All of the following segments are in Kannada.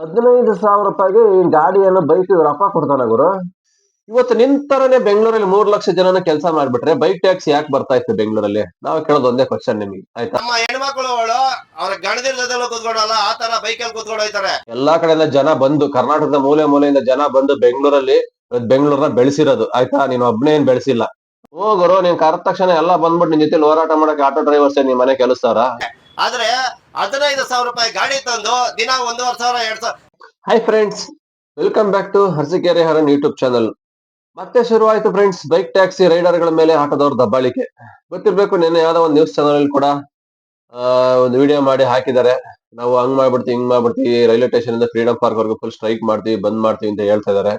ಹದಿನೈದು ಸಾವಿರ ರೂಪಾಯಿಗೆ ಈ ಗಾಡಿಯನ್ನು ಬೈಕ್ ಇವ್ರ ಅಪ್ಪ ಕೊಡ್ತಾನ ಗುರು. ಇವತ್ತು ನಿಂತರನೆ ಬೆಂಗಳೂರಲ್ಲಿ ಮೂರ್ ಲಕ್ಷ ಜನನ ಕೆಲಸ ಮಾಡ್ಬಿಟ್ರೆ ಬೈಕ್ ಟ್ಯಾಕ್ಸ್ ಯಾಕೆ ಬರ್ತಾ ಇತ್ತು ಬೆಂಗಳೂರಲ್ಲಿ? ನಾವು ಕೇಳೋದು ಒಂದೇ ಕ್ವಶನ್ ನಿಮಗೆ ಆಯ್ತಾ? ನಮ್ಮ ಹೆಣ್ಮಕ್ಳು ಅವಳು ಅವ್ರ ಗಣದಿರ್ ಜೊತೆ ಆ ತರ ಬೈಕಲ್ಲಿ ಕೂತ್ಕೊಂಡು ಹೋಯ್ತಾರೆ. ಎಲ್ಲಾ ಕಡೆಯಿಂದ ಜನ ಬಂದು ಕರ್ನಾಟಕದ ಮೂಲೆ ಮೂಲೆಯಿಂದ ಜನ ಬಂದು ಬೆಂಗಳೂರಲ್ಲಿ ಬೆಂಗಳೂರನ್ನ ಬೆಳೆಸಿರೋದು ಆಯ್ತಾ? ನೀನು ಒಬ್ನೇ ಏನ್ ಬೆಳೆಸಿಲ್ಲ. ಹೋಗರು ನೀನ್ ಕರೆದ ತಕ್ಷಣ ಎಲ್ಲ ಬಂದ್ಬಿಟ್ಟು ನಿನ್ ಜೊತೆ ಹೋರಾಟ ಮಾಡಕ್ಕೆ ಆಟೋ ಡ್ರೈವರ್ಸ್ ನಿಮ್ ಮನೆ ಕೆಲಸಾರ ಆದ್ರೆ ಹದಿನೈದು ಸಾವಿರ ರೂಪಾಯಿ ಗಾಡಿ ತಂದು ದಿನ ಒಂದೂವರೆ ಸಾವಿರ, ಎರಡ್ ಸಾವಿರ. Friends welcome back to Harsikere Haran YouTube channel ಮತ್ತೆ ಶುರುವಾಯಿತು ಫ್ರೆಂಡ್ಸ್ ಬೈಕ್ ಟ್ಯಾಕ್ಸಿ ರೈಡರ್ಗಳ ಮೇಲೆ ಆಟೋದವ್ರ ದಬ್ಬಾಳಿಕೆ. ಗೊತ್ತಿರ್ಬೇಕು, ನಿನ್ನೆ ಯಾವ್ದೋ ಒಂದು ನ್ಯೂಸ್ ಚಾನಲ್ ಕೂಡ ಒಂದು ವಿಡಿಯೋ ಮಾಡಿ ಹಾಕಿದ್ದಾರೆ. ನಾವು ಹಂಗ್ ಮಾಡ್ಬಿಡ್ತೀವಿ, ಹಿಂಗ್ ಮಾಡ್ಬಿಡ್ತೀವಿ, ರೈಲ್ವೆ ಸ್ಟೇಷನ್ ಇಂದ ಫ್ರೀಡಂ ಪಾರ್ಕ್ ವರೆಗೂ ಫುಲ್ ಸ್ಟ್ರೈಕ್ ಮಾಡ್ತೀವಿ, ಬಂದ್ ಮಾಡ್ತೀವಿ ಅಂತ ಹೇಳ್ತಾ ಇದಾರೆ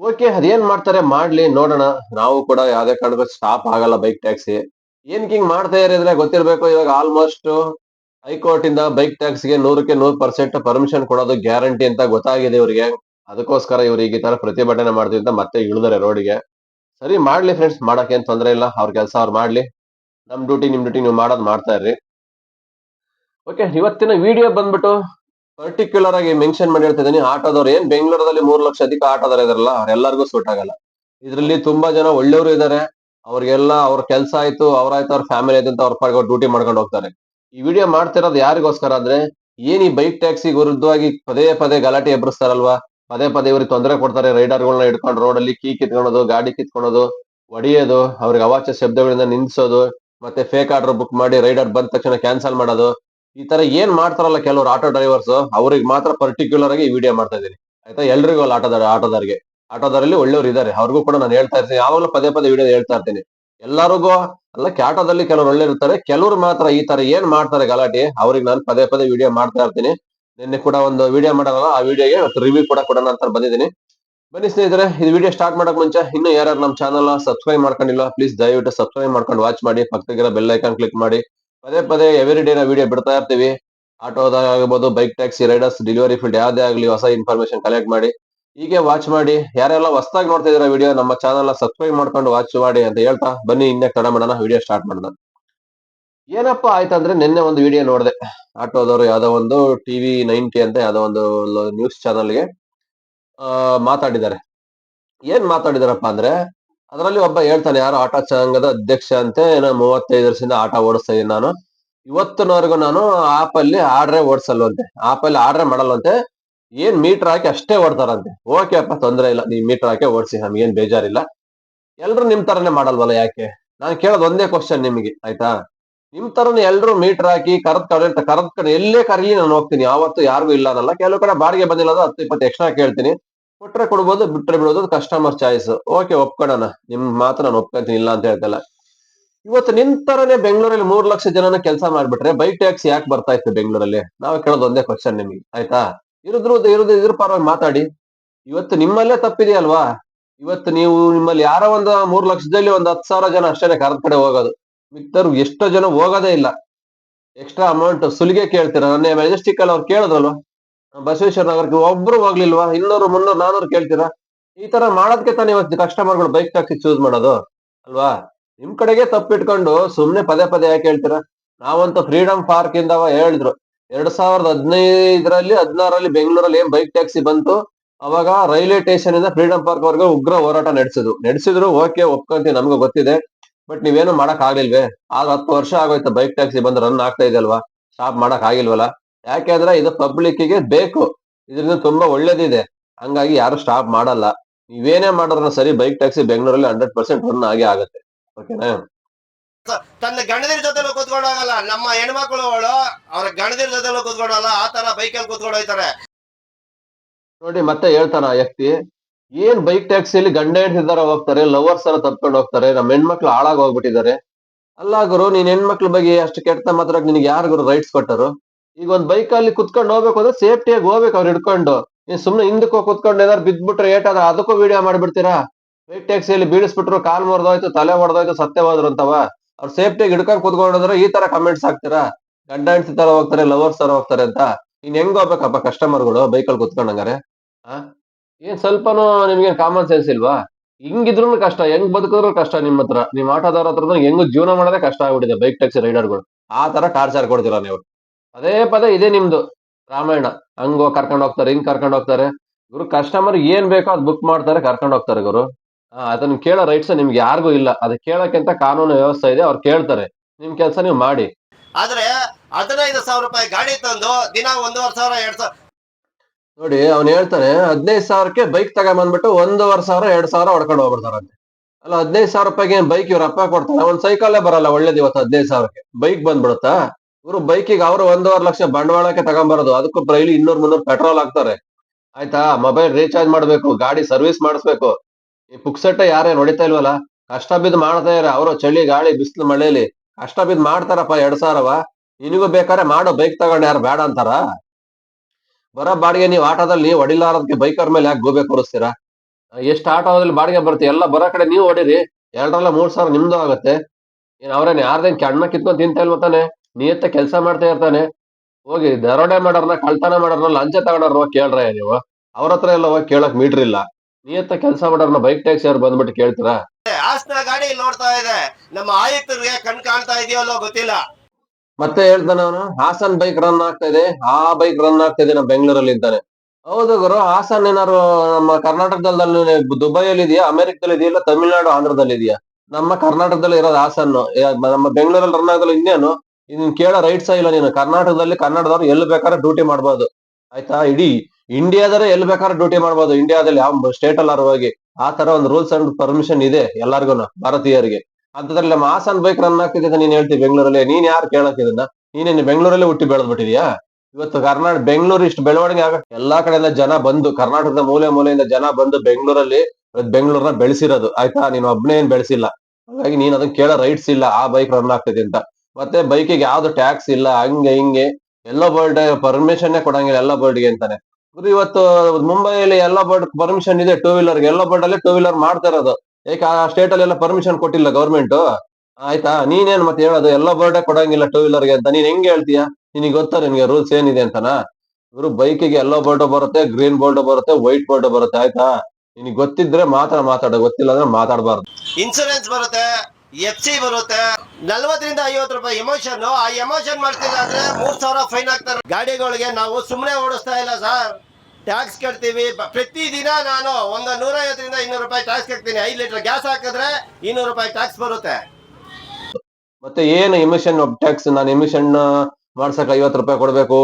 ಓಕೆ ಅದೇನ್ ಮಾಡ್ತಾರೆ ಮಾಡ್ಲಿ, ನೋಡೋಣ. ನಾವು ಕೂಡ ಯಾವ್ದೇ ಕಾರಣಕ್ಕೂ ಸ್ಟಾಪ್ ಆಗಲ್ಲ ಬೈಕ್ ಟ್ಯಾಕ್ಸಿ ಏನ್ ಹಿಂಗ್ ಮಾಡ್ತಾ ಇದ್ರೆ ಗೊತ್ತಿರ್ಬೇಕು, ಇವಾಗ ಆಲ್ಮೋಸ್ಟ್ ಹೈಕೋರ್ಟ್ ಇಂದ ಬೈಕ್ ಟ್ಯಾಕ್ಸ್ಗೆ ನೂರಕ್ಕೆ ನೂರ್ ಪರ್ಸೆಂಟ್ ಪರ್ಮಿಷನ್ ಕೊಡೋದು ಗ್ಯಾರಂಟಿ ಅಂತ ಗೊತ್ತಾಗಿದೆ ಇವರಿಗೆ. ಅದಕ್ಕೋಸ್ಕರ ಇವ್ರು ಈ ತರ ಪ್ರತಿಭಟನೆ ಮಾಡ್ತೀವಿ ಅಂತ ಮತ್ತೆ ಇಳಿದಾರೆ ರೋಡಿಗೆ. ಸರಿ, ಮಾಡ್ಲಿ ಫ್ರೆಂಡ್ಸ್ ಮಾಡಕ್ಕೆ ಏನ್ ತೊಂದ್ರೆ ಇಲ್ಲ. ಅವ್ರ ಕೆಲಸ ಅವ್ರು ಮಾಡ್ಲಿ. ನಮ್ ಡ್ಯೂಟಿ ನಿಮ್ ಡ್ಯೂಟಿ ನೀವು ಮಾಡೋದು ಮಾಡ್ತಾ ಇರ್ರಿ. ಓಕೆ ಇವತ್ತಿನ ವಿಡಿಯೋ ಬಂದ್ಬಿಟ್ಟು ಪರ್ಟಿಕ್ಯುಲರ್ ಆಗಿ ಮೆನ್ಷನ್ ಮಾಡಿ ಹೇಳ್ತಾ ಇದ್ದೀನಿ ಆಟೋದವ್ರು ಏನ್ ಬೆಂಗಳೂರಲ್ಲಿ ಮೂರ್ ಲಕ್ಷ ಅಧಿಕ ಆಟೋದವ್ರು ಇದಾರಲ್ಲ, ಅವ್ರೆಲ್ಲರಿಗೂ ಸೂಟ್ ಆಗಲ್ಲ. ಇದ್ರಲ್ಲಿ ತುಂಬಾ ಜನ ಒಳ್ಳೆಯವರು ಇದಾರೆ. ಅವ್ರಿಗೆಲ್ಲ ಅವ್ರ ಕೆಲಸ ಆಯ್ತು ಅವ್ರಾಯ್ತು ಅವ್ರ ಫ್ಯಾಮಿಲಿ ಆಯ್ತು ಅಂತ ಅವ್ರ ಪಾಡಿಗೆ ಡ್ಯೂಟಿ ಮಾಡ್ಕೊಂಡು ಹೋಗ್ತಾರೆ. ಈ ವಿಡಿಯೋ ಮಾಡ್ತಿರೋದು ಯಾರಿಗೋಸ್ಕರ ಅಂದ್ರೆ, ಏನ್ ಈ ಬೈಕ್ ಟ್ಯಾಕ್ಸಿ ವಿರುದ್ಧವಾಗಿ ಪದೇ ಪದೇ ಗಲಾಟೆ ಎಬ್ಬರಿಸ್ತಾರಲ್ವಾ ಪದೇ ಪದೇ ಇವ್ರಿಗೆ ತೊಂದರೆ ಕೊಡ್ತಾರೆ ರೈಡರ್ಗಳನ್ನ ಹಿಡ್ಕೊಂಡು ರೋಡಲ್ಲಿ ಕೀ ಕಿತ್ಕೊಳ್ಳೋದು ಗಾಡಿ ಕಿತ್ಕೊಳ್ಳೋದು ಹೊಡಿಯೋದು, ಅವ್ರಿಗೆ ಅವಾಚ್ಯ ಶಬ್ದಗಳಿಂದ ನಿಲ್ಸೋದು ಮತ್ತೆ ಫೇಕ್ ಆರ್ಡರ್ ಬುಕ್ ಮಾಡಿ ರೈಡರ್ ಬಂದ ತಕ್ಷಣ ಕ್ಯಾನ್ಸಲ್ ಮಾಡೋದು. ಈ ತರ ಏನ್ ಮಾಡ್ತಾರಲ್ಲ ಕೆಲವರು ಆಟೋ ಡ್ರೈವರ್ಸ್ ಅವ್ರಿಗೆ ಮಾತ್ರ ಪರ್ಟಿಕ್ಯುಲರ್ ಆಗಿ ಈ ವಿಡಿಯೋ ಮಾಡ್ತಾ ಇದೀನಿ ಆಯ್ತಾ? ಎಲ್ರಿಗೂ ಅಲ್ಲಿ ಆಟೋದಾರ ಆಟೋದಾರಿಗೆ. ಆಟೋದಾರಲ್ಲಿ ಒಳ್ಳೆಯವರು ಇದ್ದಾರೆ. ಅವ್ರಿಗೂ ಕೂಡ ನಾನು ಹೇಳ್ತಾ ಇರ್ತೀನಿ. ಯಾವಾಗಲೂ ಪದೇ ಪದೇ ವಿಡಿಯೋ ಹೇಳ್ತಾ ಇರ್ತೀನಿ. ಎಲ್ಲರಿಗೂ ಅಲ್ಲ, ಕ್ಯಾಟೋದಲ್ಲಿ ಕೆಲವರು ಒಳ್ಳೆ ಇರ್ತಾರೆ ಕೆಲವರು ಮಾತ್ರ ಈ ತರ ಏನ್ ಮಾಡ್ತಾರೆ ಗಲಾಟೆ, ಅವ್ರಿಗೆ ನಾನು ಪದೇ ಪದೇ ವಿಡಿಯೋ ಮಾಡ್ತಾ ಇರ್ತೀನಿ. ನಿನ್ನೆ ಕೂಡ ಒಂದು ವಿಡಿಯೋ ಮಾಡೋದಲ್ಲ ಆ ವಿಡಿಯೋಗೆ ರಿವ್ಯೂ ಕೂಡ ಕೊಡೋಣ ಅಂತ ಬಂದಿದ್ದೀನಿ. ಬನ್ನಿ ಸ್ನೇಹಿತರೆ ಇದು ವಿಡಿಯೋ ಸ್ಟಾರ್ಟ್ ಮಾಡಕ್ ಮುಂಚೆ ಇನ್ನು ಯಾರ್ಯಾರು ನಮ್ಮ ಚಾನಲ್ ಸಬ್ಸ್ಕ್ರೈಬ್ ಮಾಡ್ಕೊಂಡಿಲ್ಲ ಪ್ಲೀಸ್ ದಯವಿಟ್ಟು ಸಬ್ಸ್ಕ್ರೈಬ್ ಮಾಡ್ಕೊಂಡು ವಾಚ್ ಮಾಡಿ ಪಕ್ಕದಿರ ಬೆಲ್ ಐಕಾನ್ ಕ್ಲಿಕ್ ಮಾಡಿ. ಪದೇ ಪದೇ ಎವ್ರಿ ಡೇ ವಿಡಿಯೋ ಬಿಡ್ತಾ ಇರ್ತೀವಿ. ಆಟೋದಾಗಬಹುದು bike taxi riders delivery field ಯಾವ್ದೇ ಆಗಲಿ ಹೊಸ ಇನ್ಫಾರ್ಮೇಶನ್ ಕಲೆಕ್ಟ್ ಮಾಡಿ. ಹೀಗೆ ವಾಚ್ ಮಾಡಿ, ಯಾರೆಲ್ಲ ಹೊಸದಾಗಿ ನೋಡ್ತಾ ಇದ್ದೀರಾ ವಿಡಿಯೋ ನಮ್ಮ ಚಾನಲ್ ಸಬ್ಸ್ಕ್ರೈಬ್ ಮಾಡ್ಕೊಂಡು ವಾಚ್ ಮಾಡಿ ಅಂತ ಹೇಳ್ತಾ, ಬನ್ನಿ ಇನ್ನೇ ತಡ ಮಾಡೋಣ ವಿಡಿಯೋ ಸ್ಟಾರ್ಟ್ ಮಾಡೋಣ. ಏನಪ್ಪಾ ಆಯ್ತಂದ್ರೆ ನಿನ್ನೆ ಒಂದು ವಿಡಿಯೋ ನೋಡಿದೆ. ಆಟೋದವರು ಯಾವ್ದೋ ಒಂದು ಟಿವಿ ನೈಂಟಿ ಅಂತ ಯಾವ್ದೋ ಒಂದು ನ್ಯೂಸ್ ಚಾನಲ್ಗೆ ಮಾತಾಡಿದ್ದಾರೆ. ಏನ್ ಮಾತಾಡಿದಾರಪ್ಪ ಅಂದ್ರೆ, ಅದರಲ್ಲಿ ಒಬ್ಬ ಹೇಳ್ತಾನೆ, ಯಾರು ಆಟೋ ಸಂಘದ ಅಧ್ಯಕ್ಷ ಅಂತ ಏನೋ ಮೂವತ್ತೈದು ವರ್ಷದಿಂದ ಆಟ ಓಡಿಸ್ತಾ ಇದ್ದೀನಿ ನಾನು. ಇವತ್ತಿನವರೆಗೂ ನಾನು ಆಪ್ ಅಲ್ಲಿ ಆರ್ಡ್ರೆ ಓಡಿಸಲ್ವಂತೆ. ಆಪ್ ಅಲ್ಲಿ ಆರ್ಡ್ರೆ ಮಾಡಲ್ವಂತೆ. ಏನ್ ಮೀಟರ್ ಹಾಕಿ ಅಷ್ಟೇ ಓಡ್ತಾರಂತೆ. ಓಕೆ ಅಪ್ಪ, ತೊಂದ್ರೆ ಇಲ್ಲ. ನೀವು ಮೀಟರ್ ಹಾಕಿ ಓಡಿಸಿ ನಮ್ಗೇನ್ ಬೇಜಾರಿಲ್ಲ. ಎಲ್ರು ನಿಮ್ ತರನೇ ಮಾಡಲ್ವಲ್ಲ ಯಾಕೆ? ನಾನು ಕೇಳೋದು ಒಂದೇ ಕ್ವಶನ್ ನಿಮಗೆ, ಆಯ್ತಾ? ನಿಮ್ ತರನೇ ಎಲ್ರು ಮೀಟರ್ ಹಾಕಿ, ಕರೆದ್ ಕಡೆ ಕರೆದ್ ಕಡೆ, ಎಲ್ಲೇ ಕರೀಲಿ ನಾನು ಹೋಗ್ತೀನಿ. ಯಾವತ್ತು ಯಾರಿಗೂ ಇಲ್ಲ ಅನ್ನಲ್ಲ. ಕೆಲವು ಕಡೆ ಬಾಡಿಗೆ ಬಂದಿಲ್ಲ ಹತ್ತು, ಇಪ್ಪತ್ತು ಎಕ್ಸ್ಟ್ರಾ ಕೇಳ್ತೀನಿ. ಕೊಟ್ರೆ ಕೊಡ್ಬೋದು, ಬಿಟ್ರೆ ಬಿಡೋದು ಕಸ್ಟಮರ್ ಚಾಯ್ಸ್ ಓಕೆ ಒಪ್ಕೊಳ್ಳೋಣ ನಿಮ್ ಮಾತ್ರ ನಾನು ಒಪ್ಕೊಂತೀನಿ, ಇಲ್ಲ ಅಂತ ಹೇಳ್ತಲ್ಲ. ಇವತ್ತು ನಿಂತರನೆ ಬೆಂಗಳೂರಲ್ಲಿ ಮೂರ್ ಲಕ್ಷ ಜನನ ಕೆಲಸ ಮಾಡ್ಬಿಟ್ರೆ ಬೈಕ್ ಟ್ಯಾಕ್ಸ್ ಯಾಕೆ ಬರ್ತಾ ಇತ್ತು ಬೆಂಗಳೂರಲ್ಲಿ? ನಾವು ಕೇಳೋದು ಒಂದೇ ಕ್ವಶನ್ ನಿಮಗೆ, ಆಯ್ತಾ? ಇರುದ್ರು ಇರುದು ಇದ್ರ ಪರವಾಗಿ ಮಾತಾಡಿ. ಇವತ್ತು ನಿಮ್ಮಲ್ಲೇ ತಪ್ಪಿದೆಯಲ್ವಾ ಇವತ್ತು ನೀವು ನಿಮ್ಮಲ್ಲಿ ಯಾರೋ ಒಂದು ಮೂರು ಲಕ್ಷದಲ್ಲಿ ಒಂದು ಹತ್ತು ಸಾವಿರ ಜನ ಅಷ್ಟೇ ಕರೆದ ಕಡೆ ಹೋಗೋದು. ಮಿಕ್ತರು ಎಷ್ಟೋ ಜನ ಹೋಗೋದೇ ಇಲ್ಲ. ಎಕ್ಸ್ಟ್ರಾ ಅಮೌಂಟ್ ಸುಲಿಗೆ ಕೇಳ್ತೀರಾ? ನನ್ನ ಮೆಜೆಸ್ಟಿಕ್ ಅಲ್ಲಿ ಅವ್ರು ಕೇಳಿದ್ರಲ್ವಾ? ಬಸವೇಶ್ವರ ನಗರಕ್ಕೆ ಒಬ್ರು ಹೋಗ್ಲಿಲ್ವಾ? ಇನ್ನೂರು, ಮುನ್ನೂರು, ನಾನೂರು ಕೇಳ್ತೀರಾ? ಈ ತರ ಮಾಡೋದಕ್ಕೆ ತಾನೇ ಇವತ್ತು ಕಸ್ಟಮರ್ಗಳು ಬೈಕ್ ಟ್ಯಾಕ್ಸಿ ಚೂಸ್ ಮಾಡೋದು? ಅಲ್ವಾ? ನಿಮ್ ಕಡೆಗೆ ತಪ್ಪಿಟ್ಕೊಂಡು ಸುಮ್ನೆ ಪದೇ ಪದೇ ಯಾಕೆ ಹೇಳ್ತೀರಾ ನಾವಂತೂ ಫ್ರೀಡಂ ಪಾರ್ಕ್ ಇಂದವ ಹೇಳಿದ್ರು. ಎರಡ್ ಸಾವಿರದ ಹದಿನೈದರಲ್ಲಿ ಹದಿನಾರಲ್ಲಿ ಬೆಂಗಳೂರಲ್ಲಿ ಏನ್ ಬೈಕ್ ಟ್ಯಾಕ್ಸಿ ಬಂತು, ಅವಾಗ ರೈಲ್ವೆ ಸ್ಟೇಷನ್ ಇಂದ ಫ್ರೀಡಂ ಪಾರ್ಕ್ ವರ್ಗ ಉಗ್ರ ಹೋರಾಟ ನಡೆಸಿದ್ರು. ನಡೆಸಿದ್ರು ಓಕೆ ಒಪ್ಕೊಂತೀವಿ, ನಮ್ಗೆ ಗೊತ್ತಿದೆ. ಬಟ್ ನೀವೇನು ಮಾಡಕ್ ಆಗ್ಲಿಲ್ವೇ ಆಗ ಹತ್ತು ವರ್ಷ ಆಗೋಯ್ತು ಬೈಕ್ ಟ್ಯಾಕ್ಸಿ ಬಂದು ರನ್ ಆಗ್ತಾ ಇದೆ ಅಲ್ವಾ ಸ್ಟಾಪ್ ಮಾಡಕ್ ಆಗಿಲ್ವಲ್ಲ? ಯಾಕೆಂದ್ರೆ ಇದು ಪಬ್ಲಿಕ್ಗೆ ಬೇಕು. ಇದರಿಂದ ತುಂಬಾ ಒಳ್ಳೇದಿದೆ. ಹಂಗಾಗಿ ಯಾರು ಸ್ಟಾಪ್ ಮಾಡಲ್ಲ. ನೀವೇನೇ ಮಾಡಿದ್ರು ಸರಿ ಬೈಕ್ ಟ್ಯಾಕ್ಸಿ ಬೆಂಗಳೂರಲ್ಲಿ ಹಂಡ್ರೆಡ್ ಪರ್ಸೆಂಟ್ ರನ್ ಆಗೇ ಆಗುತ್ತೆ. ಓಕೆನಾ ತನ್ನ ಗಣದಿರ ಜೊತೆ ಕೂತ್ಕೊಂಡು ಹೋಗಲ್ಲ. ನಮ್ಮ ಹೆಣ್ಮಕ್ಳು ಅವಳು ಅವ್ರ ಗಣದಿರ ಜೊತೆ ಕೂತ್ಕೊಳಲ್ಲ ಆ ತರ ಬೈಕಲ್ಲಿ ಕೂತ್ಕೊಂಡು ಹೋಯ್ತಾರೆ. ನೋಡಿ, ಮತ್ತೆ ಹೇಳ್ತಾನ ವ್ಯಕ್ತಿ, ಏನ್ ಬೈಕ್ ಟ್ಯಾಕ್ಸಿಯಲ್ಲಿ ಗಂಡ ಹೆಂಡ್ತಿದ್ದಾರ ಹೋಗ್ತಾರೆ ಲವರ್ಸ್ ಎಲ್ಲ ತಪ್ಕೊಂಡು ಹೋಗ್ತಾರೆ, ನಮ್ಮ ಹೆಣ್ಮಕ್ಳು ಹಾಳಾಗಿ ಹೋಗ್ಬಿಟ್ಟಿದ್ದಾರೆ. ಅಲ್ಲ ಗುರು, ನೀನ್ ಹೆಣ್ಮಕ್ಳ ಬಗ್ಗೆ ಅಷ್ಟು ಕೆಟ್ಟ ಮಾತ್ರ ನಿನ್ಗೆ ಯಾರು ಗುರು ರೈಟ್ಸ್ ಕೊಟ್ಟರು? ಈಗ ಒಂದ್ ಬೈಕ್ ಅಲ್ಲಿ ಕುತ್ಕೊಂಡು ಹೋಗ್ಬೇಕು ಅಂದ್ರೆ ಸೇಫ್ಟಿಯಾಗಿ ಹೋಗ್ಬೇಕು ಅವ್ರು ಹಿಡ್ಕೊಂಡು. ನೀನ್ ಸುಮ್ನೆ ಹಿಂದಕ್ಕೆ ಕುತ್ಕೊಂಡು ಏನಾದ್ರು ಬಿದ್ಬಿಟ್ರೆ ಏಟಾದ ಅದಕ್ಕೂ ವಿಡಿಯೋ ಮಾಡ್ಬಿಡ್ತೀರಾ? ಬೈಕ್ ಟ್ಯಾಕ್ಸಿಯಲ್ಲಿ ಬೀಳಿಸ್ಬಿಟ್ರು, ಕಾಲ್ ಮುರಿದೋಯ್ತು, ತಲೆ ಹೊಡೆದೋಯ್ತು ಸತ್ಯ ಹೋದ್ರು ಅಂತವ. ಅವ್ರು ಸೇಫ್ಟಿಯಾಗಿ ಹಿಡ್ಕೊಂಡು ಕುತ್ಕೊಂಡ್ರೆ ಈ ತರ ಕಮೆಂಟ್ಸ್ ಹಾಕ್ತೀರಾ? ಗಂಡ ಹೆಂಡತಿ ತರ ಹೋಗ್ತಾರೆ ಲವರ್ಸ್ ತರ ಹೋಗ್ತಾರೆ ಅಂತ. ನೀನ್ ಹೆಂಗ್ ಹೋಗ್ಬೇಕಪ್ಪ ಕಸ್ಟಮರ್ಗಳು ಬೈಕಲ್ಲಿ ಕುತ್ಕೊಂಡಂಗಾರೆ? ಆ? ಏನ್ ಸ್ವಲ್ಪನೂ ನಿಮ್ಗೆ ಕಾಮನ್ ಸೆನ್ಸ್ ಇಲ್ವಾ? ಹಿಂಗಿದ್ರು ಕಷ್ಟ, ಹೆಂಗ್ ಬದುಕಿದ್ರು ಕಷ್ಟ ನಿಮ್ಮ ಹತ್ರ. ನಿಮ್ ಆಟೋದವ್ರ ಹತ್ರ ಹೆಂಗ್ ಜೀವನ ಮಾಡೋದೇ ಕಷ್ಟ ಆಗ್ಬಿಟ್ಟಿದೆ ಬೈಕ್ ಟ್ಯಾಕ್ಸಿ ರೈಡರ್ಗಳು ಆ ತರ ಟಾರ್ಚರ್ ಕೊಡ್ತೀರಾ ನೀವು? ಪದೇ ಪದೇ ಇದೇ ನಿಮ್ದು. ರಾಮಾಯಣ. ಹಂಗೋ ಕರ್ಕೊಂಡು ಹೋಗ್ತಾರೆ, ಹಿಂಗ್ ಕರ್ಕೊಂಡು ಹೋಗ್ತಾರೆ. ಗುರು ಕಸ್ಟಮರ್ ಏನ್ ಬೇಕೋ ಅದ್ ಬುಕ್ ಮಾಡ್ತಾರೆ, ಕರ್ಕೊಂಡು ಹೋಗ್ತಾರೆ ಗುರು. ಅದನ್ನ ಕೇಳೋ ರೈಟ್ಸ್ ನಿಮ್ಗೆ ಯಾರಿಗೂ ಇಲ್ಲ. ಅದ್ ಕೇಳಕ್ಕಿಂತ ಕಾನೂನು ವ್ಯವಸ್ಥೆ ಇದೆ ಅವ್ರು ಕೇಳ್ತಾರೆ. ನಿಮ್ ಕೆಲಸ ನೀವು ಮಾಡಿ. ಆದ್ರೆ ಹದಿನೈದು ಸಾವಿರ ರೂಪಾಯಿ ಗಾಡಿ ತಂದು ದಿನ ಒಂದೂವರೆ ಸಾವಿರ ಎರಡ್ ಸಾವಿರ ನೋಡಿ ಅವ್ನು ಹೇಳ್ತಾನೆ ಹದಿನೈದು ಸಾವಿರಕ್ಕೆ ಬೈಕ್ ತಗೊಂಬಂದ್ಬಿಟ್ಟು ಒಂದೂವರೆ ಸಾವಿರ ಎರಡ್ ಸಾವಿರ ಹೊಡ್ಕೊಂಡು ಹೋಗ್ಬಿಡ್ತಾರಂತೆ. ಅಲ್ಲ ಹದಿನೈದು ಸಾವಿರ ರೂಪಾಯಿಗೆ ಬೈಕ್ ಇವ್ರ ಅಪ್ಪ ಕೊಡ್ತಾರೆ? ಒಂದ್ ಸೈಕಲ್ಲೇ ಬರಲ್ಲ ಒಳ್ಳೇದು ಇವತ್ತು ಹದಿನೈದು ಸಾವಿರಕ್ಕೆ. ಬೈಕ್ ಬಂದ್ಬಿಡುತ್ತಾ? ಇವರು ಬೈಕಿಗೆ ಅವರು ಒಂದೂವರೆ ಲಕ್ಷ ಬಂಡವಾಳಕ್ಕೆ ತಗೊಂಬರೋದು. ಅದಕ್ಕೂ ಡೈಲಿ ಇನ್ನೂರ್ ಮುನ್ನೂರ್ ಪೆಟ್ರೋಲ್ ಹಾಕ್ತಾರೆ. ಆಯ್ತಾ? ಮೊಬೈಲ್ ರೀಚಾರ್ಜ್ ಮಾಡ್ಬೇಕು ಗಾಡಿ ಸರ್ವಿಸ್ ಮಾಡಿಸ್ಬೇಕು. ಈ ಪುಕ್ಸಟ್ಟ ಯಾರೇ ಹೊಡಿತಾ ಇಲ್ವಲ್ಲ? ಕಷ್ಟ ಬಿದ್ದು ಮಾಡ್ತಾ ಇರ ಅವರು ಚಳಿ, ಗಾಳಿ, ಬಿಸಿಲು ಮಳೆಯಲ್ಲಿ ಕಷ್ಟ ಬಿದ್ದು ಮಾಡ್ತಾರಪ್ಪ ಎರಡ್ ಸಾವಿರವ? ನಿನಗೂ ಬೇಕಾದ್ರೆ ಮಾಡೋ ಬೈಕ್ ತಗೊಂಡು ಯಾರು ಬೇಡ ಅಂತಾರ? ಬರೋ ಬಾಡಿಗೆ ನೀವು ಆಟೋದಲ್ಲಿ ಹೊಡಿಲಾರದಕ್ಕೆ ಬೈಕರ್ ಮೇಲೆ ಯಾಕೆ ಗೋಬೆ ಕೊಡಿಸ್ತೀರಾ ಎಷ್ಟು ಆಟೋದಲ್ಲಿ ಬಾಡಿಗೆ ಬರ್ತೀವಿ ಎಲ್ಲ ಬರೋ ಕಡೆ ನೀವು ಹೊಡಿರಿ. ಎರಡರಲ್ಲ ಮೂರ್ ಸಾವಿರ ನಿಮ್ದು ಆಗುತ್ತೆ. ಏನ್ ಅವ್ರೇನ್ ಯಾರ್ದೇನ್ ಕಣ್ಣ ಕಿತ್ಕೊಂಡ್ ತಿಂತಾ ತಾನೆ? ನಿಯತ್ತ ಕೆಲಸ ಮಾಡ್ತಾ ಇರ್ತಾನೆ. ಹೋಗಿ ದರೋಡೆ ಮಾಡೋರ್ನ, ಕಳ್ತನ ಮಾಡೋರ್ನ ಲಂಚ ತಗೊಂಡವ್ರ ಕೇಳ್ರೆ ನೀವು. ಅವ್ರ ಹತ್ರ ಎಲ್ಲ ಹೋಗಿ ಕೇಳಕ್ ಮೀಟರ್ ಇಲ್ಲ. ನಿಯತ್ತ ಕೆಲಸ ಮಾಡೋರ್ನ ಬೈಕ್ ಟ್ಯಾಕ್ಸಿ ಅವ್ರು ಬಂದ್ಬಿಟ್ಟು ಕೇಳ್ತೀರಾ? ಹಾಸನ ಗಾಡಿ ಇಲ್ಲಿ ನೋಡ್ತಾ ಇದೆ. ನಮ್ಮ ಆಯುಕ್ತರಿಗೆ ಕಣ್ ಕಾಣ್ತಾ ಇದೆಯಲ್ಲೋ ಗೊತ್ತಿಲ್ಲ. ಮತ್ತೆ ಹೇಳ್ತಾನೆ ಅವನು ಹಾಸನ್ ಬೈಕ್ ರನ್ ಆಗ್ತಾ ಇದೆ. ಆ ಬೈಕ್ ರನ್ ಆಗ್ತಾ ಇದೆ ನಮ್ಮ ಬೆಂಗಳೂರಲ್ಲಿ ಇದ್ದಾನೆ ಹೌದು ಗುರು ಹಾಸನ್ ಏನಾರು ನಮ್ಮ ಕರ್ನಾಟಕದಲ್ಲಿ ದುಬೈಯಲ್ಲಿ ಇದೆಯಾ ಅಮೆರಿಕದಲ್ಲಿ ಇದೆಯಾ ಇಲ್ಲ ತಮಿಳ್ನಾಡು ಆಂಧ್ರದಲ್ಲಿ ಇದೆಯಾ? ನಮ್ಮ ಕರ್ನಾಟಕದಲ್ಲಿ ಇರೋದು ಹಾಸನ್ ನಮ್ಮ ಬೆಂಗಳೂರಲ್ಲಿ ರನ್ ಆಗಲ್ಲ ಇನ್ನೇನು? ಇನ್ ಕೇಳೋ ರೈಟ್ಸ ಇಲ್ಲ ನೀನು. ಕರ್ನಾಟಕದಲ್ಲಿ ಕನ್ನಡದವ್ರು ಎಲ್ಲಿ ಬೇಕಾದ್ರೆ ಡ್ಯೂಟಿ ಮಾಡ್ಬೋದು. ಆಯ್ತಾ ಇಡೀ ಇಂಡಿಯಾದರೆ ಎಲ್ಲಿ ಬೇಕಾದ್ರೂ ಡ್ಯೂಟಿ ಮಾಡ್ಬೋದು. ಇಂಡಿಯಾದಲ್ಲಿ ಯಾವ ಸ್ಟೇಟ್ ಅಲ್ಲಿ ಹೋಗಿ ಆ ತರ ಒಂದು ರೂಲ್ಸ್ ಅಂಡ್ ಪರ್ಮಿಷನ್ ಇದೆ ಎಲ್ಲಾರ್ಗುನು, ಭಾರತೀಯರಿಗೆ. ಅಂತದ್ರಲ್ಲಿ ನಮ್ಮ ಹಾಸನ್ ಬೈಕ್ ರನ್ ಆಗ್ತಿದೆ ಅಂತ ನೀನ್ ಹೇಳ್ತಿ ಬೆಂಗಳೂರಲ್ಲಿ. ನೀನ್ ಯಾರು ಕೇಳಕ್ ಇದನ್ನ? ನೀನೇನು ಬೆಂಗಳೂರಲ್ಲೇ ಹುಟ್ಟಿ ಬೆಳೆದ್ಬಿಟ್ಟಿದ್ಯಾ? ಇವತ್ತು ಕರ್ನಾಟಕ, ಬೆಂಗಳೂರು ಇಷ್ಟು ಬೆಳವಣಿಗೆ ಆಗ ಎಲ್ಲಾ ಕಡೆಯಿಂದ ಜನ ಬಂದು, ಕರ್ನಾಟಕದ ಮೂಲೆ ಮೂಲೆಯಿಂದ ಜನ ಬಂದು ಬೆಂಗಳೂರಲ್ಲಿ ಬೆಂಗಳೂರನ್ನ ಬೆಳೆಸಿರೋದು. ಆಯ್ತಾ? ನೀನು ಒಬ್ನೇ ಏನ್ ಬೆಳೆಸಿಲ್ಲ. ಹಾಗಾಗಿ ನೀನ್ ಅದನ್ನ ಕೇಳೋ ರೈಟ್ಸ್ ಇಲ್ಲ, ಆ ಬೈಕ್ ರನ್ ಆಗ್ತಿದೆ ಅಂತ. ಮತ್ತೆ ಬೈಕಿಗೆ ಯಾವ್ದು ಟ್ಯಾಕ್ಸ್ ಇಲ್ಲ, ಹಂಗೆ ಹಿಂಗೆ, ಎಲ್ಲೋ ಬೋರ್ಡ್ ಪರ್ಮಿಷನ್ ಕೊಡಂಗಿಲ್ಲ, ಎಲ್ಲೋ ಬೋರ್ಡ್ಗೆ ಅಂತಾನೆ. ಇವತ್ತು ಮುಂಬೈಯಲ್ಲಿ ಎಲ್ಲ ಬೋರ್ಡ್ ಪರ್ಮಿಷನ್ ಇದೆ ಟೂ ವೀಲರ್ಗೆ ಎಲ್ಲೋ ಬೋರ್ಡ್ ಅಲ್ಲಿ ಟೂ ವೀಲರ್ ಮಾಡ್ತಾ ಇರೋದು. ಯಾಕೆ ಆ ಸ್ಟೇಟ್ ಅಲ್ಲಿ ಎಲ್ಲ ಪರ್ಮಿಷನ್ ಕೊಟ್ಟಿಲ್ಲ ಗೌರ್ಮೆಂಟ್ ಆಯ್ತಾ? ನೀನೇನ್ ಮತ್ತೆ ಹೇಳೋದು? ಎಲ್ಲ ಬೋರ್ಡ್ ಕೊಡಂಗಿಲ್ಲ ಟೂ ವೀಲರ್ಗೆ ಅಂತ. ನೀನ್ ಹೆಂಗ್ ಹೇಳ್ತೀಯ? ನಿನಗೆ ಗೊತ್ತಾ ನಿನ್ಗೆ ರೂಲ್ಸ್ ಏನಿದೆ ಅಂತನಾ? ಇವರು ಬೈಕಿಗೆ ಎಲ್ಲೋ ಬೋರ್ಡ್ ಬರುತ್ತೆ ಗ್ರೀನ್ ಬೋರ್ಡ್ ಬರುತ್ತೆ ವೈಟ್ ಬೋರ್ಡ್ ಬರುತ್ತೆ, ಆಯ್ತಾ? ನಿನಗೆ ಗೊತ್ತಿದ್ರೆ ಮಾತ್ರ ಮಾತಾಡ. ಗೊತ್ತಿಲ್ಲ ಅಂದ್ರೆ ಮಾತಾಡಬಾರ್ದು. ಇನ್ಸೂರೆನ್ಸ್ ಬರುತ್ತೆ ಎಫ್ ಸಿ ಬರುತ್ತೆ. ನಲ್ವತ್ತರಿಂದ ಐವತ್ತು ರೂಪಾಯಿ ಎಮೋಷನ್ ಆ ಎಮೋಷನ್ ಮಾಡ್ತಿಲ್ಲ ಅಂದ್ರೆ ಮೂರ್ ಸಾವಿರ ಫೈನ್ ಹಾಕ್ತಾರೆ ಗಾಡಿಗಳಿಗೆ ನಾವು ಸುಮ್ಮನೆ ಓಡಿಸ್ತಾ ಇಲ್ಲ ಸರ್. ಟ್ಯಾಕ್ಸ್ ಕಟ್ತೀವಿ. ಪ್ರತಿ ದಿನ ನಾನು ಒಂದು ನೂರೈವತ್ತರಿಂದ ಇನ್ನೂರು ರೂಪಾಯಿ ಟ್ಯಾಕ್ಸ್ ಕಟ್ತೀನಿ. ಐದು ಲೀಟರ್ ಗ್ಯಾಸ್ ಹಾಕಿದ್ರೆ ಇನ್ನೂರು ರೂಪಾಯಿ ಟ್ಯಾಕ್ಸ್ ಬರುತ್ತೆ. ಮತ್ತೆ ಏನು ಎಮಿಷನ್ ಟ್ಯಾಕ್ಸ್ ನಾನು ಎಮಿಷನ್ ಮಾಡ್ಸಕ್ ಐವತ್ತು ರೂಪಾಯಿ ಕೊಡ್ಬೇಕು.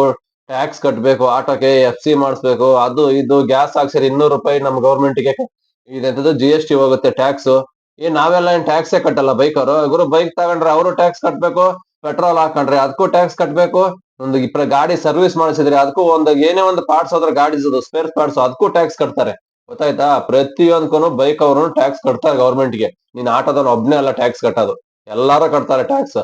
ಟ್ಯಾಕ್ಸ್ ಕಟ್ಬೇಕು. ಆಟೋಕೆ ಎಫ್ ಸಿ ಮಾಡಿಸ್ಬೇಕು. ಅದು ಇದು ಗ್ಯಾಸ್ ಹಾಕ್ಸಿರಿ ಇನ್ನೂರು ರೂಪಾಯಿ ನಮ್ಮ ಗೌರ್ಮೆಂಟ್ಗೆ ಇದೆ. ಜಿ ಎಸ್ ಟಿ ಹೋಗುತ್ತೆ ಟ್ಯಾಕ್ಸ್ ಏನ್ ನಾವೆಲ್ಲ ಏನ್ ಟ್ಯಾಕ್ಸೇ ಕಟ್ಟಲ್ಲ ಬೈಕ್ ಅವರು? ಗುರು ಬೈಕ್ ತಗೊಂಡ್ರೆ ಅವರು ಟ್ಯಾಕ್ಸ್ ಕಟ್ಬೇಕು ಪೆಟ್ರೋಲ್ ಹಾಕೊಂಡ್ರೆ ಅದಕ್ಕೂ ಟ್ಯಾಕ್ಸ್ ಕಟ್ಬೇಕು. ಒಂದು ಗಾಡಿ ಸರ್ವಿಸ್ ಮಾಡಿಸಿದ್ರೆ ಅದಕ್ಕೂ ಒಂದು ಏನೇ ಒಂದು ಪಾರ್ಟ್ಸ್ ಹೋದ್ರೆ ಗಾಡಿ ಸ್ಪೇರ್ ಪಾರ್ಟ್ಸ್ ಅದಕ್ಕೂ ಟ್ಯಾಕ್ಸ್ ಕಟ್ತಾರೆ. ಗೊತ್ತಾಯ್ತಾ? ಪ್ರತಿಯೊಂದ್ಕೂ ಬೈಕ್ ಅವರು ಟ್ಯಾಕ್ಸ್ ಕಟ್ತಾರೆ ಗೌರ್ಮೆಂಟ್ಗೆ ನೀನ್ ಆಟೋದವ್ನು ಒಬ್ನೇ ಅಲ್ಲ ಟ್ಯಾಕ್ಸ್ ಕಟ್ಟೋದು. ಎಲ್ಲಾರು ಕಟ್ತಾರೆ ಟ್ಯಾಕ್ಸ್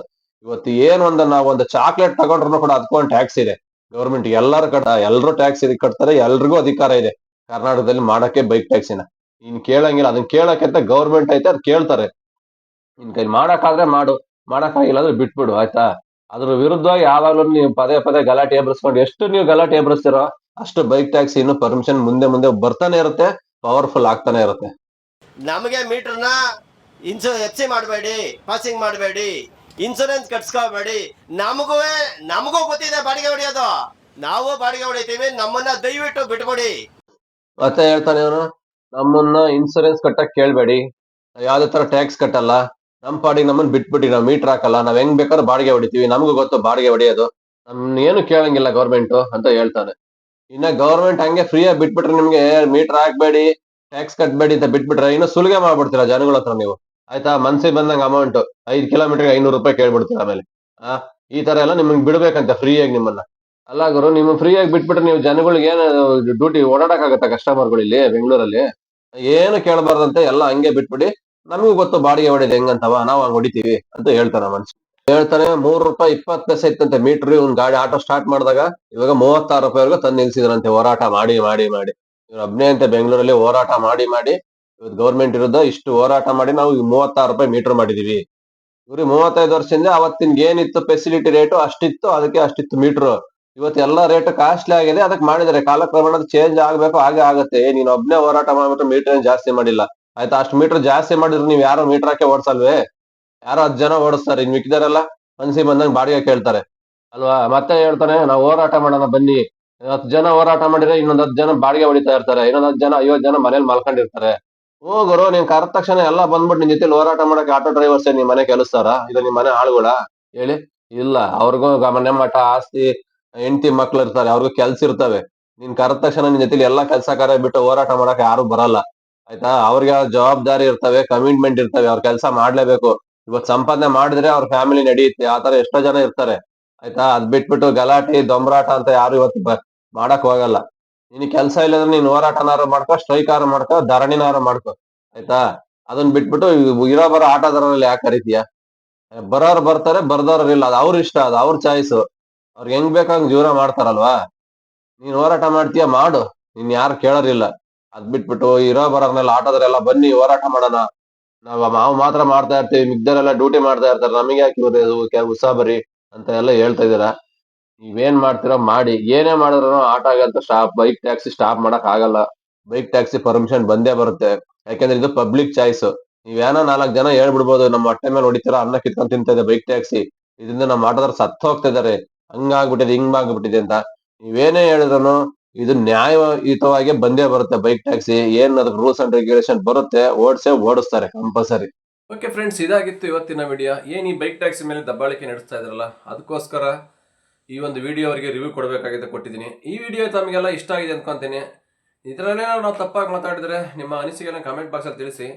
ಇವತ್ತು ಏನ್ ಒಂದ್ ನಾವು ಒಂದು ಚಾಕ್ಲೇಟ್ ತಗೊಂಡ್ರು ಕೂಡ ಅದಕ್ಕೊಂದು ಟ್ಯಾಕ್ಸ್ ಇದೆ. ಗೌರ್ಮೆಂಟ್ ಎಲ್ಲರೂ ಕಟ್ಟ ಎಲ್ಲರೂ ಟ್ಯಾಕ್ಸ್ ಇದಕ್ಕೆ ಕಟ್ತಾರೆ. ಎಲ್ರಿಗೂ ಅಧಿಕಾರ ಇದೆ. ಕರ್ನಾಟಕದಲ್ಲಿ ಮಾಡಕ್ಕೆ ಬೈಕ್ ಟ್ಯಾಕ್ಸಿನ ನೀನ್ ಕೇಳಂಗಿಲ್ಲ ಅದನ್ನ ಕೇಳೋಕೆ ಅಂತ ಗೌರ್ಮೆಂಟ್ ಐತೆ ಅದ್ ಕೇಳ್ತಾರೆ. ನಿನ್ ಕೈ ಮಾಡಕ್ಕಾದ್ರೆ ಮಾಡು ಮಾಡಕ್ಕಾಗಿಲ್ಲ ಅಂದ್ರೆ ಬಿಟ್ಬಿಡು ಆಯ್ತಾ? ಅದ್ರ ವಿರುದ್ಧ ಯಾವಾಗ್ಲೂ ನೀವು ಪದೇ ಪದೇ ಗಲಾಟೆ ಎಬ್ರಿಸ್ಕೊಂಡು ಎಷ್ಟು ನೀವು ಗಲಾಟೆ ಎಬ್ರಿಸ್ತಿರೋ ಅಷ್ಟು ಬೈಕ್ ಟ್ಯಾಕ್ಸಿ ಇನ್ನು ಪರ್ಮಿಷನ್ ಮುಂದೆ ಮುಂದೆ ಬರ್ತಾನೆ ಇರುತ್ತೆ ಪವರ್ಫುಲ್ ಆಗ್ತಾನೆ ಇರುತ್ತೆ. ನಮಗೆ ಮೀಟರ್ನ ಇನ್ಸೂ ಹೆಚ್ಚಿ ಮಾಡಬೇಡಿ ಪಾಸಿಂಗ್ ಮಾಡಬೇಡಿ ಇನ್ಸೂರೆನ್ಸ್ ಕಟ್ಸ್ಕೋಬೇಡಿ. ನಮಗೂ ನಮಗೂ ಗೊತ್ತಿದೆ ಬಾಡಿಗೆ ಹೊಡಿಯೋದು. ನಾವು ಬಾಡಿಗೆ ಹೊಡಿತೀವಿ ನಮ್ಮನ್ನ ದಯವಿಟ್ಟು ಬಿಟ್ಬಿಡಿ. ಮತ್ತೆ ಹೇಳ್ತಾನೆ ಅವನು ನಮ್ಮನ್ನ ಇನ್ಸೂರೆನ್ಸ್ ಕಟ್ಟಕ್ ಕೇಳ್ಬೇಡಿ. ಯಾವ್ದೇ ತರ ಟ್ಯಾಕ್ಸ್ ಕಟ್ಟಲ್ಲ. ನಮ್ ಪಾಡಿಗೆ ನಮ್ಮನ್ನ ಬಿಟ್ಬಿಟ್ಟು ನಾವು ಮೀಟರ್ ಹಾಕಲ್ಲ. ನಾವ್ ಹೆಂಗ್ ಬೇಕಾದ್ರೂ ಬಾಡಿಗೆ ಹೊಡಿತೀವಿ. ನಮಗೂ ಗೊತ್ತು ಬಾಡಿಗೆ ಹೊಡೆಯೋದು. ನಮ್ನ ಏನು ಕೇಳಂಗಿಲ್ಲ ಗೌರ್ಮೆಂಟ್ ಅಂತ ಹೇಳ್ತಾನೆ. ಇನ್ನ ಗೌರ್ಮೆಂಟ್ ಹಂಗೆ ಫ್ರೀಯಾಗಿ ಬಿಟ್ಬಿಟ್ರೆ ನಿಮ್ಗೆ ಮೀಟರ್ ಹಾಕ್ಬೇಡಿ ಟ್ಯಾಕ್ಸ್ ಕಟ್ಬೇಡಿ ಅಂತ ಬಿಟ್ಬಿಟ್ರೆ ಇನ್ನು ಸುಲಿಗೆ ಮಾಡ್ಬಿಡ್ತೀರಾ ಜನಗಳ ಹತ್ರ ನೀವು. ಆಯ್ತಾ? ಮನ್ಸಿಗೆ ಬಂದಂಗ ಅಮೌಂಟ್ ಐದ್ ಕಿಲೋಮೀಟರ್ ಐನೂರು ರೂಪಾಯಿ ಕೇಳ್ಬಿಡ್ತೀರಾ ಆಮೇಲೆ? ಆ? ಈ ತರ ಎಲ್ಲ ನಿಮ್ಗೆ ಬಿಡ್ಬೇಕಂತ ಫ್ರೀಯಾಗಿ ನಿಮ್ಮನ್ನ. ಅಲ್ಲ ಗುರು ನಿಮ್ಮ ಫ್ರೀಯಾಗಿ ಬಿಟ್ಬಿಟ್ರೆ ನೀವು ಜನಗಳಿಗೆ ಏನು ಡ್ಯೂಟಿ ಓಡಾಡಕ್ಕಾಗತ್ತ ಕಸ್ಟಮರ್ಗಳು ಇಲ್ಲಿ ಬೆಂಗಳೂರಲ್ಲಿ? ಏನು ಕೇಳಬಾರ್ದಂತೆ ಎಲ್ಲ ಹಂಗೆ ಬಿಟ್ಬಿಡಿ. ನಮಗೂ ಗೊತ್ತು ಬಾಡಿಗೆ ಹೊಡೆಯೋದು ಹೆಂಗಂತವ, ನಾವು ಹಂಗ್ ಹೊಡಿತೀವಿ ಅಂತ ಹೇಳ್ತಾರೆ ಮನುಷ್ಯ. ಹೇಳ್ತಾರೆ ಮೂರ್ ರೂಪಾಯಿ ಇಪ್ಪತ್ತು ಪೈಸೆ ಇತ್ತಂತೆ ಮೀಟರ್ ಒಂದ್ ಗಾಡಿ ಆಟೋ ಸ್ಟಾರ್ಟ್ ಮಾಡಿದಾಗ ಇವಾಗ ಮೂವತ್ತಾರು ರೂಪಾಯಿವರೆಗೂ ತಂದು ನಿಲ್ಸಿದ್ರಂತೆ ಹೋರಾಟ ಮಾಡಿ ಮಾಡಿ ಮಾಡಿ. ಇವ್ರ ಅಬ್ನೇ ಅಂತ ಬೆಂಗಳೂರಲ್ಲಿ ಹೋರಾಟ ಮಾಡಿ ಮಾಡಿ. ಇವತ್ತು ಗೌರ್ಮೆಂಟ್ ವಿರುದ್ಧ ಇಷ್ಟು ಹೋರಾಟ ಮಾಡಿ ನಾವು ಮೂವತ್ತಾರು ರೂಪಾಯಿ ಮೀಟರ್ ಮಾಡಿದೀವಿ. ಇವ್ರಿಗೆ ಮೂವತ್ತೈದು ವರ್ಷದಿಂದ ಅವತ್ತಿನ ಏನಿತ್ತು ಫೆಸಿಲಿಟಿ ರೇಟು ಅಷ್ಟಿತ್ತು, ಅದಕ್ಕೆ ಅಷ್ಟಿತ್ತು ಮೀಟರ್. ಇವತ್ತು ಎಲ್ಲ ರೇಟ್ ಕಾಸ್ಟ್ಲಿ ಆಗಿದೆ ಅದಕ್ಕೆ ಮಾಡಿದರೆ ಕಾಲಕ್ರಮೇಣ ಚೇಂಜ್ ಆಗ್ಬೇಕು, ಹಾಗೆ ಆಗುತ್ತೆ. ನೀನ್ ಒಬ್ನೇ ಹೋರಾಟ ಮಾಡ್ಬಿಟ್ಟು ಮೀಟರ್ ಜಾಸ್ತಿ ಮಾಡಿಲ್ಲ. ಆಯ್ತಾ? ಅಷ್ಟು ಮೀಟರ್ ಜಾಸ್ತಿ ಮಾಡಿದ್ರೆ ನೀವು ಯಾರು ಮೀಟರ್ ಹಾಕಿ ಓಡಿಸಲ್ವೇ? ಯಾರೋ ಹತ್ತು ಜನ ಓಡಿಸ್ತಾರೆ. ಇನ್ ಮಿಕ್ಕಿದಾರೆಲ್ಲ ಮನ್ಸಿ ಬಂದಂಗ್ ಬಾಡಿಗೆ ಕೇಳ್ತಾರೆ. ಅಲ್ವಾ? ಮತ್ತೆ ಹೇಳ್ತಾನೆ, ನಾವು ಹೋರಾಟ ಮಾಡೋಣ, ಬನ್ನಿ. ಹತ್ತು ಜನ ಹೋರಾಟ ಮಾಡಿದ್ರೆ ಇನ್ನೊಂದ್ ಹತ್ತು ಜನ ಬಾಡಿಗೆ ಹೊಡಿತಾ ಇರ್ತಾರೆ. ಇನ್ನೊಂದ್ ಹತ್ತು ಜನ ಐವತ್ತು ಜನ ಮನೇಲಿ ಮಲ್ಕೊಂಡಿರ್ತಾರೆ. ಹೋಗರು ನೀನ್ ಕರೆದ ತಕ್ಷಣ ಎಲ್ಲ ಬಂದ್ಬಿಟ್ಟು ನಿನ್ ಜೊತೆ ಹೋರಾಟ ಮಾಡಕ್ಕೆ ಆಟೋ ಡ್ರೈವರ್ಸ್ ನಿಮ್ ಮನೆ ಕೆಲಸ್ತಾರ? ಇದು ನಿಮ್ ಮನೆ ಆಳುಗಳ? ಹೇಳಿ. ಇಲ್ಲ, ಅವ್ರಿಗೂ ಮನೆ ಮಠ ಆಸ್ತಿ ಹೆಂಡತಿ ಮಕ್ಳು ಇರ್ತಾರೆ, ಅವ್ರಿಗೂ ಕೆಲ್ಸ ಇರ್ತವೆ. ನೀನ್ ಕರೆದ ತಕ್ಷಣ ನಿನ್ ಜೊತೆಲಿ ಎಲ್ಲಾ ಕೆಲಸ ಕಾರ್ಯ ಬಿಟ್ಟು ಹೋರಾಟ ಮಾಡಕ್ ಯಾರು ಬರಲ್ಲ. ಆಯ್ತಾ? ಅವ್ರಿಗೆ ಜವಾಬ್ದಾರಿ ಇರ್ತವೆ ಕಮಿಟ್ಮೆಂಟ್ ಇರ್ತವೆ, ಅವ್ರ ಕೆಲಸ ಮಾಡ್ಲೇಬೇಕು. ಇವತ್ ಸಂಪಾದನೆ ಮಾಡಿದ್ರೆ ಅವ್ರ ಫ್ಯಾಮಿಲಿ ನಡೆಯುತ್ತೆ ಆತರ ಎಷ್ಟೋ ಜನ ಇರ್ತಾರೆ. ಆಯ್ತಾ? ಅದ್ ಬಿಟ್ಬಿಟ್ಟು ಗಲಾಟೆ ದೊಂಬರಾಟ ಅಂತ ಯಾರು ಇವತ್ತು ಮಾಡಕ್ ಹೋಗಲ್ಲ. ನಿನ್ ಕೆಲಸ ಇಲ್ಲದ್ರೆ ನೀನ್ ಹೋರಾಟನಾರು ಮಾಡ್ಕೋ ಸ್ಟ್ರೈಕ್ ಆರು ಮಾಡ್ಕೋ, ಧರಣಿನಾರು ಮಾಡ್ಕೋ. ಆಯ್ತಾ? ಅದನ್ನ ಬಿಟ್ಬಿಟ್ಟು ಇರೋ ಬರೋ ಆಟದಾರರಲ್ಲಿ ಯಾಕೆ ಕರಿತೀಯ? ಬರೋರು ಬರ್ತಾರೆ ಬರ್ದವ್ರು ಇಲ್ಲ, ಅದು ಅವ್ರ ಇಷ್ಟ, ಅದು ಅವ್ರ ಚಾಯ್ಸ್ ಅವ್ರಿಗೆ ಹೆಂಗ್ ಬೇಕಂಗ್ ಜೀವನ ಮಾಡ್ತಾರಲ್ವಾ? ನೀನ್ ಹೋರಾಟ ಮಾಡ್ತೀಯ? ಮಾಡು. ನೀನ್ ಯಾರು ಕೇಳೋರಿಲ್ಲ. ಅದ್ ಬಿಟ್ಬಿಟ್ಟು ಇರೋ ಬರೋದ್ನೆಲ್ಲ ಆಟೋದ್ರೆಲ್ಲ ಬನ್ನಿ, ಹೋರಾಟ ಮಾಡೋಣ. ನಾವ್ ನಾವು ಮಾತ್ರ ಮಾಡ್ತಾ ಇರ್ತೀವಿ. ಮಿಗ್ದರೆಲ್ಲ ಡ್ಯೂಟಿ ಮಾಡ್ತಾ ಇರ್ತಾರೆ. ನಮಗೆ ಯಾಕೆ ಇದು ಬರಿ ಅಂತ ಎಲ್ಲ ಹೇಳ್ತಾ ಇದೀರಾ. ನೀವೇನ್ ಮಾಡ್ತೀರೋ ಮಾಡಿ. ಏನೇ ಮಾಡಿದ್ರು ಆಟ ಆಗಂತ ಸ್ಟಾಪ್. ಬೈಕ್ ಟ್ಯಾಕ್ಸಿ ಸ್ಟಾಪ್ ಮಾಡಕ್ ಆಗಲ್ಲ. ಬೈಕ್ ಟ್ಯಾಕ್ಸಿ ಪರ್ಮಿಷನ್ ಬಂದೇ ಬರುತ್ತೆ. ಯಾಕಂದ್ರೆ ಇದು ಪಬ್ಲಿಕ್ ಚಾಯ್ಸ್. ನೀವೇನೋ ನಾಲ್ಕ್ ಜನ ಹೇಳ್ಬಿಡ್ಬೋದು, ನಮ್ಮ ಹೊಟ್ಟೆ ಮೇಲೆ ಹೊಡಿತೀರಾ? ಅನ್ನ ಕಿತ್ಕೊಂಡ್ ತಿಂತಾ ಇದೆ ಬೈಕ್ ಟ್ಯಾಕ್ಸಿ. ಇದರಿಂದ ನಮ್ಮ ಆಟೋದವ್ರು ಸತ್ತು ಹೋಗ್ತಾ ಹಂಗಾಗ್ಬಿಟ್ಟಿದೆ ಹಿಂಗ್ ಆಗ್ಬಿಟ್ಟಿದೆ ಅಂತ. ನೀವೇನೇ ಹೇಳಿದ್ರು ಇದು ನ್ಯಾಯಯುತವಾಗಿ ಬಂದೇ ಬರುತ್ತೆ ಬೈಕ್ ಟ್ಯಾಕ್ಸಿ. ಏನ್ ಅದಕ್ಕೆ ರೂಲ್ಸ್ ಅಂಡ್ ರೆಗ್ಯುಲೇಷನ್ ಬರುತ್ತೆ ಓಡಿಸೇ ಓಡಿಸ್ತಾರೆ ಕಂಪಲ್ಸರಿ. ಓಕೆ ಫ್ರೆಂಡ್ಸ್, ಇದಾಗಿತ್ತು ಇವತ್ತಿನ ವಿಡಿಯೋ. ಏನು ಈ ಬೈಕ್ ಟ್ಯಾಕ್ಸಿ ಮೇಲೆ ದಬ್ಬಾಳಿಕೆ ನಡೆಸ್ತಾ ಇದ್ರಲ್ಲ, ಅದಕ್ಕೋಸ್ಕರ ಈ ಒಂದು ವಿಡಿಯೋ ಅವರಿಗೆ ರಿವ್ಯೂ ಕೊಡಬೇಕಾಗಿದೆ ಕೊಟ್ಟಿದ್ದೀನಿ. ಈ ವಿಡಿಯೋ ತಮಗೆಲ್ಲ ಇಷ್ಟ ಆಗಿದೆ ಅನ್ಕೊಂತೀನಿ. ಇದರಲ್ಲೇ ನಾವು ತಪ್ಪಾಗಿ ಮಾತಾಡಿದ್ರೆ ನಿಮ್ಮ ಅನಿಸಿಕೆಯನ್ನು ಕಾಮೆಂಟ್ ಬಾಕ್ಸಲ್ಲಿ ತಿಳಿಸಿ.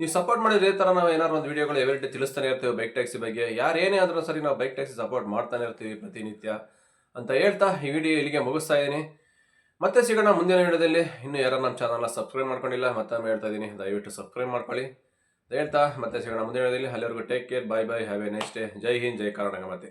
ನೀವು ಸಪೋರ್ಟ್ ಮಾಡಿದ್ರೆ ಈ ಥರ ನಾವು ಏನಾದ್ರು ಒಂದು ವಿಡಿಯೋಗಳು ಎವರಿಡೇ ತಿಳಿಸ್ತಾನೆ ಇರ್ತೀವಿ ಬೈಕ್ ಟ್ಯಾಕ್ಸಿ ಬಗ್ಗೆ. ಯಾರು ಏನೇ ಆದ್ರೂ ಸರಿ ನಾವು ಬೈಕ್ ಟ್ಯಾಕ್ಸಿ ಸಪೋರ್ಟ್ ಮಾಡ್ತಾನೆ ಇರ್ತೀವಿ ಪ್ರತಿನಿತ್ಯ ಅಂತ ಹೇಳ್ತಾ ಈ ವಿಡಿಯೋ ಇಲ್ಲಿಗೆ ಮುಗಿಸ್ತಾ ಇದ್ದೀನಿ. ಮತ್ತೆ ಸಿಗೋಣ ಮುಂದಿನ ವಿಡಿಯೋದಲ್ಲಿ. ಇನ್ನೂ ಯಾರು ನಮ್ಮ ಚಾನಲ್ನ ಸಬ್ಸ್ಕ್ರೈಬ್ ಮಾಡ್ಕೊಂಡಿಲ್ಲ, ಮತ್ತೊಮ್ಮೆ ಹೇಳ್ತಾ ಇದ್ದೀನಿ. ದಯವಿಟ್ಟು ಸಬ್ಸ್ಕ್ರೈಬ್ ಮಾಡ್ಕೊಳ್ಳಿ ಹೇಳ್ತಾ ಮತ್ತೆ ಸಿಗೋಣ ಮುಂದಿನ ವಿಡಿಯೋದಲ್ಲಿ. ಅಲ್ಲಿವರೆಗೂ take care bye bye have a next day ಜೈ ಹಿಂದ್, ಜೈ ಕರ್ನಾಟಕ ಮತ್ತೆ